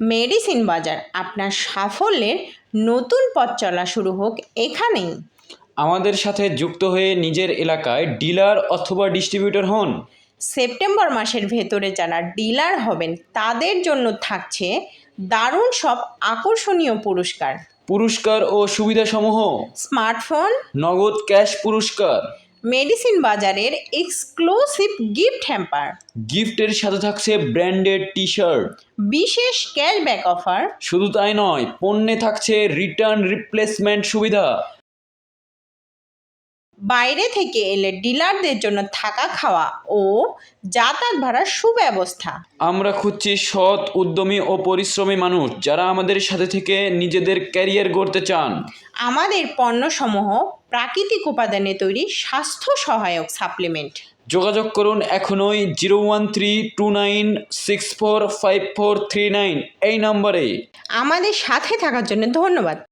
Medicine বাজার। আপনার সাফল্যের নতুন পথ চলা শুরু হোক এখানেই। আমাদের সাথে যুক্ত হয়ে নিজের এলাকায় ডিলার অথবা ডিস্ট্রিবিউটর হন। সেপ্টেম্বর মাসের ভেতরে যারা ডিলার হবেন তাদের জন্য থাকছে দারুণ সব আকর্ষণীয় পুরস্কার। পুরস্কার ও সুবিধাসমূহ। স্মার্টফোন। নগদ ক্যাশ পুরস্কার। মেডিসিন বাজারের এক্সক্লুসিভ গিফট হ্যাম্পার। গিফটের সাথে থাকছে ব্র্যান্ডেড টি শার্ট বিশেষ ক্যাশব্যাক অফার। শুধু তাই নয় পণ্যে থাকছে রিটার্ন রিপ্লেসমেন্ট সুবিধা। বাইরে থেকে এলে ডিলারদের জন্য থাকা খাওয়া ও যাতায়াত ভাড়ার সুব্যবস্থা। আমরা খুঁজছি সৎ উদ্যমী ও পরিশ্রমী মানুষ যারা আমাদের সাথে থেকে নিজেদের ক্যারিয়ার গড়তে চান। আমাদের পণ্যসমূহ প্রাকৃতিক উপাদানে তৈরি স্বাস্থ্য সহায়ক সাপ্লিমেন্ট। যোগাযোগ করুন এখনই zero one three two nine six four five four three nine এই নম্বরে। আমাদের সাথে থাকার জন্য ধন্যবাদ।